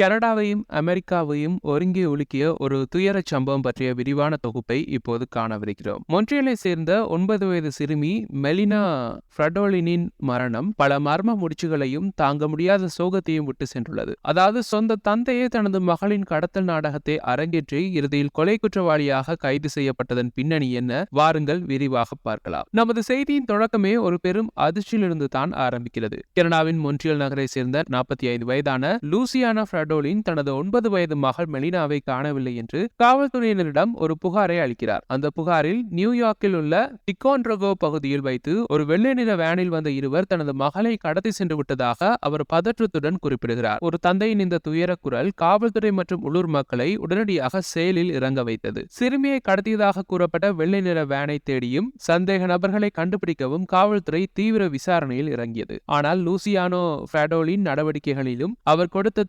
கனடாவையும் அமெரிக்காவையும் ஒருங்கே உலுக்கிய ஒரு துயரச் சம்பவம் பற்றிய விரிவான தொகுப்பை இப்போது காணவிருக்கிறோம். மொன்றியலை சேர்ந்த ஒன்பது வயது சிறுமி மெலினா ஃப்ரடோலினின் மரணம் பல மர்ம முடிச்சுகளையும் தாங்க முடியாத சோகத்தையும் விட்டு சென்றுள்ளது. அதாவது சொந்த தந்தையே தனது மகளின் கடத்தல் நாடகத்தை அரங்கேற்றி இறுதியில் கொலை குற்றவாளியாக கைது செய்யப்பட்டதன் பின்னணி என்ன? வாருங்கள் விரிவாக பார்க்கலாம். நமது செய்தியின் தொடக்கமே ஒரு பெரும் அதிர்ச்சியிலிருந்து தான் ஆரம்பிக்கிறது. கனடாவின் மொன்றியல் நகரை சேர்ந்த நாற்பத்தி ஐந்து வயதான லூசியானா ஃப்ரடோலின் தனது ஒன்பது வயது மகள் மெலினாவை காணவில்லை என்று காவல்துறையினரிடம் ஒரு புகாரை அளிக்கிறார். அந்த புகாரில் நியூயார்க்கில் உள்ள டிகோன்ட்ரகோ பகுதியில் வைத்து ஒரு வெள்ளை நிற வேனில் வந்த இருவர் தனது மகளை கடத்தி சென்று விட்டதாக அவர் பதற்றத்துடன் குறிப்பிடுகிறார். ஒரு தந்தையின் இந்த துயர குரல் காவல்துறை மற்றும் உள்ளூர் மக்களை உடனடியாக செயலில் இறங்க வைத்தது. சிறுமியை கடத்தியதாக கூறப்பட்ட வெள்ளை நிற வேனை தேடியும் சந்தேக நபர்களை கண்டுபிடிக்கவும் காவல்துறை தீவிர விசாரணையில் இறங்கியது. ஆனால் லூசியானோ ஃபேடோலின் நடவடிக்கைகளிலும் அவர் கொடுத்த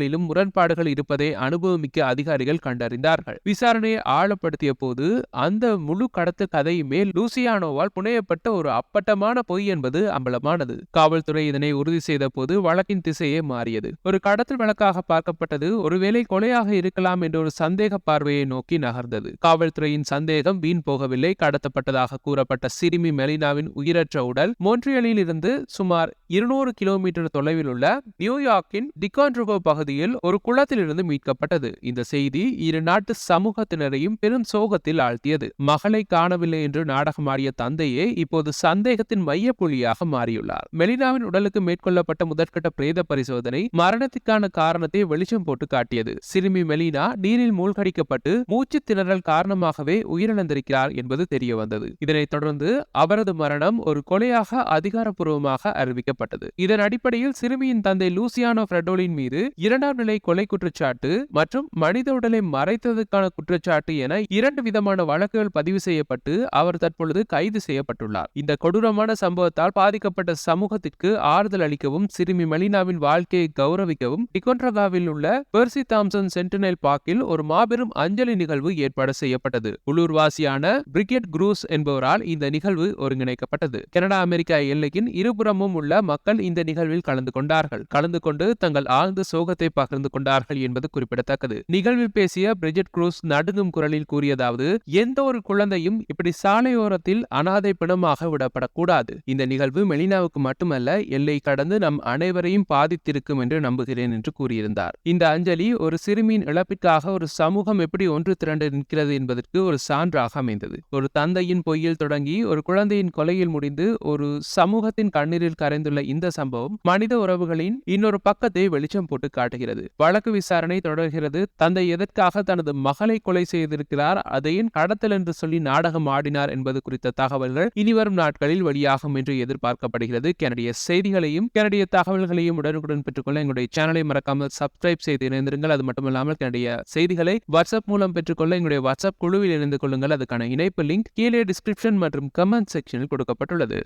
விஷயங்களிலும் முரண்பாடுகள் இருப்பதை அனுபவமிக்க அதிகாரிகள் கண்டறிந்தார்கள். விசாரணையை ஆழப்படுத்திய போது அந்த முழு கடத்து கதையுமே லூசியானோவால் புனையப்பட்ட ஒரு அப்பட்டமான பொய் என்பது அம்பலமானது. காவல்துறை இதனை உறுதி செய்த போது வழக்கின் திசையே மாறியது. ஒரு கடத்தல் வழக்காக பார்க்கப்பட்டது ஒருவேளை கொலையாக இருக்கலாம் என்ற ஒரு சந்தேக பார்வையை நோக்கி நகர்ந்தது. காவல்துறையின் சந்தேகம் வீண் போகவில்லை. கடத்தப்பட்டதாக கூறப்பட்ட சிறுமி மெலினாவின் உயிரற்ற உடல் மோன்ட்ரியலில் இருந்து சுமார் இருநூறு கிலோமீட்டர் தொலைவில் உள்ள நியூயார்க்கின் டிகான்ட்ருகோ பகுதியில் ஒரு குளத்திலிருந்து மீட்கப்பட்டது. இந்த செய்தி இரு நாட்டு சமூகத்தினரையும் பெரும் சோகத்தில் ஆழ்த்தியது. மகளை காணவில்லை என்று நாடகமாடிய தந்தையே இப்போது சந்தேகத்தின் மையப்புள்ளியாக மாறியுள்ளார். மெலினாவின் உடலுக்கு மேற்கொள்ளப்பட்ட முதற்கட்ட பிரேத பரிசோதனை மரணத்திற்கான காரணத்தை வெளிச்சம் போட்டு காட்டியது. சிறுமி மெலினா நீரில் மூழ்கடிக்கப்பட்டு மூச்சு திணறல் காரணமாகவே உயிரிழந்திருக்கிறார் என்பது தெரிய வந்தது இதனைத் தொடர்ந்து அவரது மரணம் ஒரு கொலையாக அதிகாரப்பூர்வமாக அறிவிக்கப்பட்டது. இதன் அடிப்படையில் சிறுமியின் தந்தை லூசியானோ ஃப்ரெடோலின் மீது இரண்டாம் நிலை கொலை குற்றச்சாட்டு மற்றும் மனித உடலை மறைத்ததற்கான குற்றச்சாட்டு என இரண்டு விதமான வழக்குகள் பதிவு செய்யப்பட்டு அவர் தற்பொழுது கைது செய்யப்பட்டுள்ளார். இந்த கொடூரமான சம்பவத்தால் பாதிக்கப்பட்ட சமூகத்திற்கு ஆறுதல் அளிக்கவும் சிறுமி மலினாவின் வாழ்க்கையை கௌரவிக்கவும் டிகொன்ட்ரகாவில் உள்ள பெர்சி தாம்சன் சென்டினல் பார்க்கில் ஒரு மாபெரும் அஞ்சலி நிகழ்வு ஏற்பாடு செய்யப்பட்டது. உள்ளூர்வாசியான பிரிகெட் குரூஸ் என்பவரால் இந்த நிகழ்வு ஒருங்கிணைக்கப்பட்டது. கனடா அமெரிக்கா எல்லையின் இருபுறமும் உள்ள மக்கள் இந்த நிகழ்வில் கலந்து கொண்டார்கள். கலந்து கொண்டு தங்கள் ஆழ்ந்த சோகத்தை பகிர்ந்து கொண்டார்கள் என்பது குறிப்பிடத்தக்கது. நிகழ்வில் பேசிய பிரிஜெட் குரூஸ் நடுங்கும் குரலில் கூறியதாவது எந்த ஒரு குழந்தையும் இப்படி சாலையோரத்தில் அனாதை பிணமாக விடப்படக்கூடாது. இந்த நிகழ்வு மெலினாவுக்கு மட்டுமல்ல எல்லை கடந்து நம் அனைவரையும் பாதித்திருக்கும் என்று நம்புகிறேன் என்று கூறியிருந்தார். இந்த அஞ்சலி ஒரு சிறுமியின் இழப்பிற்காக ஒரு சமூகம் எப்படி ஒன்று திரண்டு நிற்கிறது என்பதற்கு ஒரு சான்றாக அமைந்தது. ஒரு தந்தையின் பொய்யில் தொடங்கி ஒரு குழந்தையின் கொலையில் முடிந்து ஒரு சமூகத்தின் கண்ணீரில் கரைந்துள்ள இந்த சம்பவம் மனித உறவுகளின் இன்னொரு பக்கத்தை வெளிச்சம் போட்டு காட்டுகிறது. வழக்கு விசாரணை தொடர்கிறது. தந்தை எதற்காக தனது மகளை கொலை செய்திருக்கிறார்? அதையும் கடத்தல் என்று சொல்லி நாடகம் ஆடினார் என்பது குறித்த தகவல்கள் இனிவரும் நாட்களில் வெளியாகும் என்று எதிர்பார்க்கப்படுகிறது. கனடிய செய்திகளையும் கனடிய தகவல்களையும் உடனுக்குடன் பெற்றுக்கொள்ள எங்களுடைய சேனலை மறக்காமல் சப்ஸ்கிரைப் செய்து இணைந்திருங்கள். அது மட்டுமில்லாமல் கனடிய செய்திகளை வாட்ஸ்அப் மூலம் பெற்றுக்கொள்ள எங்களுடைய வாட்ஸ்அப் குழுவில் இணைந்து கொள்ளுங்கள். அதுக்கான இணைப்பு லிங்க் கீழே டிஸ்கிரிப்ஷன் மற்றும் கமெண்ட் செக்ஷனில் கொடுக்கப்பட்டுள்ளது.